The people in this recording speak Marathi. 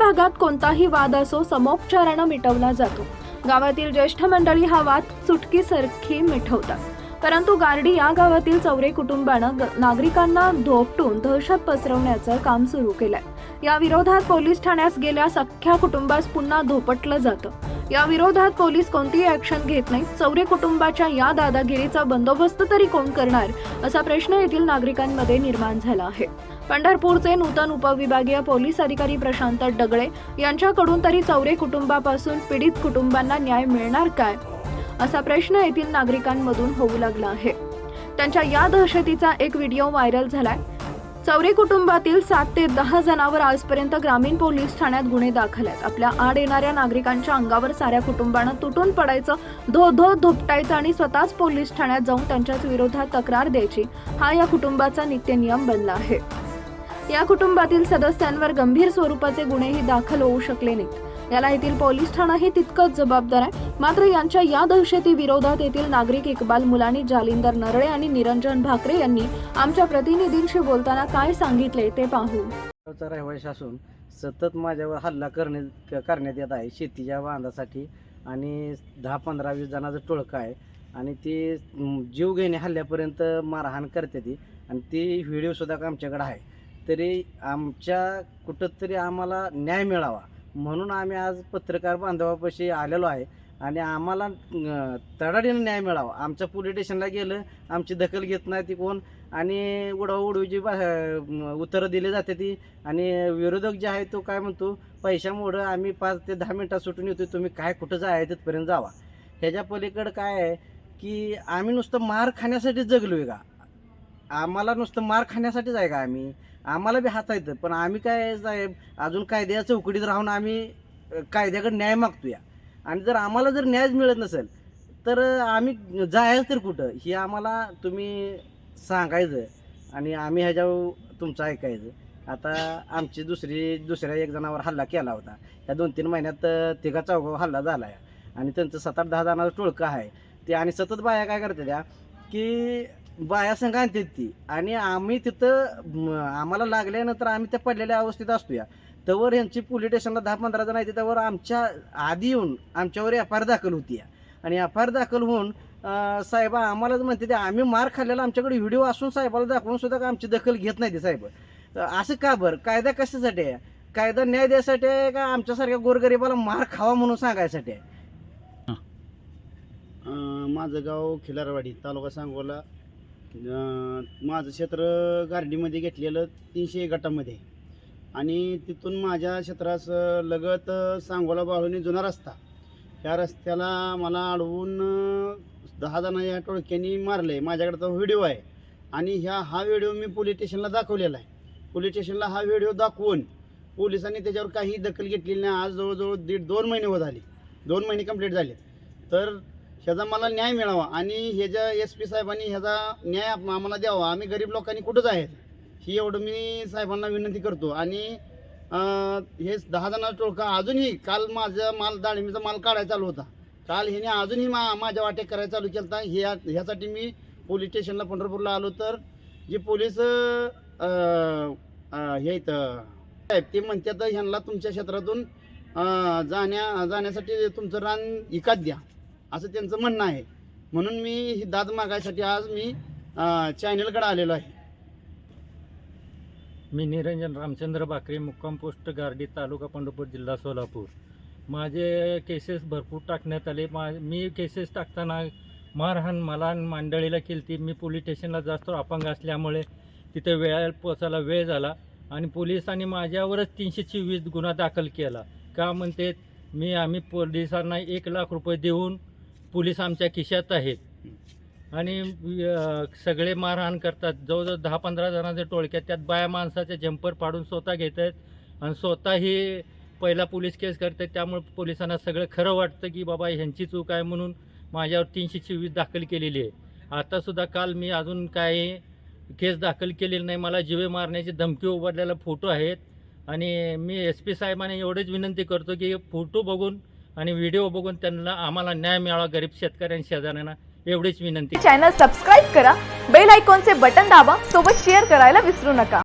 भागात कोणताही वाद असो समोपचारानं मिटवला जातो. गावातील ज्येष्ठ मंडळी हा वाद चुटकीसारखी मिठवतात. परंतु गार्डी या गावातील चौरे कुटुंबानं ग- नागरिकांना धोपटून दहशत पसरवण्याचं काम सुरू केलंय. या विरोधात पोलीस ठाण्यास गेल्यास अख्ख्या कुटुंबास पुन्हा धोपटलं जातं. या विरोधात पोलीस कोणतीही ऍक्शन घेत नाहीत. चौरे कुटुंबाच्या या दादागिरीचा बंदोबस्त तरी कोण करणार? असा प्रश्न येथील नागरिकांमध्ये निर्माण झाला आहे. पंढरपूरचे नूतन उपविभागीय पोलीस अधिकारी प्रशांत डगळे यांच्याकडून तरी चौरे कुटुंबापासून पीडित कुटुंबांना न्याय मिळणार काय? असा प्रश्न येथील नागरिकांमधून होऊ लागला आहे. त्यांच्या या दहशतीचा एक व्हिडिओ व्हायरल झालाय. चौरे कुटुंबातील सात ते दहा जणांवर आजपर्यंत ग्रामीण पोलीस ठाण्यात गुन्हे दाखल आहेत. आपल्या आड येणाऱ्या नागरिकांच्या अंगावर साऱ्या कुटुंबानं तुटून पडायचं धो धो धुपटायचं आणि स्वतःच पोलीस ठाण्यात जाऊन त्यांच्याच विरोधात तक्रार द्यायची. हा या कुटुंबाचा नित्यनियम बनला आहे. या कुटुंबातील सदस्यांवर गंभीर स्वरूपाचे गुन्हेही दाखल होऊ शकले नाहीत. याला येथील पोलीस ठाणाही तितकंच जबाबदार आहे. मात्र यांच्या या दहशती विरोधात येथील नागरिक इकबाल मुलानी जालिंदर नरळे आणि निरंजन भाकरे यांनी आमच्या प्रतिनिधींशी बोलताना काय सांगितले ते पाहू. रहिवासी असून सतत माझ्यावर हल्ला करण्यात करण्यात येत आहे. शेतीच्या बांधासाठी आणि दहा पंधरा वीस जणांचं टोळकं आहे आणि ते जीव घेणे हल्ल्यापर्यंत मारहाण करते ती आणि ती व्हिडिओसुद्धा आमच्याकडे आहे. तरी आमच्या कुठंतरी आम्हाला न्याय मिळावा म्हणून आम्ही आज पत्रकार बांधवापाशी आलेलो आहे. आणि आम्हाला तडाडीनं न्याय मिळावा. आमच्या पोलीस स्टेशनला गेलं आमची दखल घेत नाही ती कोण. आणि उडवाउडवीची बा उत्तरं दिली जाते ती. आणि विरोधक जे आहे तो काय म्हणतो पैशामुळं आम्ही पाच ते दहा मिनटात सुटून येतो तुम्ही काय कुठं जाय तिथपर्यंत जावा. ह्याच्या पलीकडं काय आहे की आम्ही नुसतं मार खाण्यासाठी जगलो आहे का? आम्हाला नुसतं मार खाण्यासाठीच आहे का आम्ही? आम्हाला बी हात येतं पण आम्ही काय साहेब अजून कायद्या चौकटीत राहून आम्ही कायद्याकडे न्याय मागतोया. आणि जर आम्हाला जर न्यायच मिळत नसेल तर आम्ही जायचं तर कुठं? हे आम्हाला तुम्ही सांगायचं आणि आम्ही ह्याच्यावर तुमचं ऐकायचं. आता आमची दुसरी दुसऱ्या एक जणावर हल्ला केला होता. या दोन तीन महिन्यात तिघा चौघावर हल्ला झाला आहे आणि त्यांचं सात आठ दहा जणांचं टोळकं आहे. ते आणि सतत बाया काय करते त्या की बाया संघ आणतात ती. आणि आम्ही तिथं आम्हाला लागल्यानंतर आम्ही त्या पडलेल्या अवस्थेत असतो या तवर यांची पोलीस स्टेशनला दहा पंधरा जण आहेत त्यावर आमच्या आधी येऊन आमच्यावर एफ आय आर दाखल होती. आणि एफ आय आर दाखल होऊन साहेब आम्हालाच म्हणते ते आम्ही मार खाल्लेला आमच्याकडे व्हिडिओ असून साहेबाला दाखवून सुद्धा का आमची दखल घेत नाही ते साहेब. तर असं का बरं? कायदा कशासाठी आहे? कायदा न्याय द्यायसाठी आहे का आमच्यासारख्या गोरगरिबाला मार खावा म्हणून सांगायसाठी आहे? माझं गाव खिलारवाडी तालुका सांगोला. माझं क्षेत्र गार्डीमध्ये घेतलेलं तीनशे गटामध्ये आणि तिथून माझ्या क्षेत्रास लगत सांगोला बाळूने जुना रस्ता. ह्या रस्त्याला मला अडवून दहा जण या टोळक्यांनी मारले माझ्याकडे तो व्हिडिओ आहे. आणि ह्या हा व्हिडिओ मी पोलीस स्टेशनला दाखवलेला आहे. पोलीस स्टेशनला हा व्हिडिओ दाखवून पोलिसांनी त्याच्यावर काही दखल घेतलेली नाही. आज जवळजवळ दीड दोन महिने हो झाले दोन महिने कंप्लीट झाले तर ह्याचा मला न्याय मिळावा आणि ह्याच्या एस पी साहेबांनी ह्याचा न्याय आम्हाला द्यावा. आम्ही गरीब लोकांनी कुठंच आहेत? ही एवढं मी साहेबांना विनंती करतो. आणि हे दहा जणांचा टोळका अजूनही काल माझा माल दाळिंबीचा माल काढायचा चालू होता. काल ह्याने अजूनही मा माझ्या वाटे करायला चालू केलं होता ह्या ह्यासाठी मी पोलीस स्टेशनला पंढरपूरला आलो तर जे पोलीस हे साहेब ते म्हणतात ह्यांना तुमच्या क्षेत्रातून जाण्या जाण्यासाठी तुमचं रान इकात द्या. असं त्यांचं म्हणणं आहे. म्हणून मी ही दाद मागायसाठी आज मी चॅनेलकडे आलेलो आहे. मी निरंजन रामचंद्र बाकरे मुक्काम पोस्ट गार्डी तालुका पंढरपूर जिल्हा सोलापूर. माझे केसेस भरपूर टाकण्यात आले. मा मी केसेस टाकताना मारहाण मला मांडळीला केली ती मी पोलीस स्टेशनला जास्त अपंग असल्यामुळे तिथे वेळेला पोचायला वेळ झाला आणि पोलिसांनी माझ्यावरच तीनशे चोवीस गुन्हा दाखल केला. का म्हणते मी आम्ही पोलिसांना एक लाख रुपये देऊन पोलीस आमच्या खिशात आहेत. आणि सगळे मारहाण करतात. जवळजवळ दहा पंधरा जणांचे टोळक्यात त्यात बाया माणसाचे जंपर पाडून स्वतः घेत आहेत आणि स्वतःही पहिला पोलीस केस करतात त्यामुळे पोलिसांना सगळं खरं वाटतं की बाबा ह्यांची चूक आहे म्हणून माझ्यावर तीनशे चोवीस दाखल केलेली आहे. आतासुद्धा काल मी अजून काही केस दाखल केलेली नाही. मला जीवे मारण्याची धमकी उभारलेला फोटो आहेत. आणि मी एस पी साहेबांना एवढेच विनंती करतो की फोटो बघून आणि व्हिडिओ बघून त्यांना आम्हाला न्याय मिळावा गरीब शेतकऱ्यांनी शेजाऱ्यांना. एवढीच विनंती. चॅनल सबस्क्राईब करा बेल आयकॉनचे बटन दाबा सोबत शेअर करायला विसरू नका.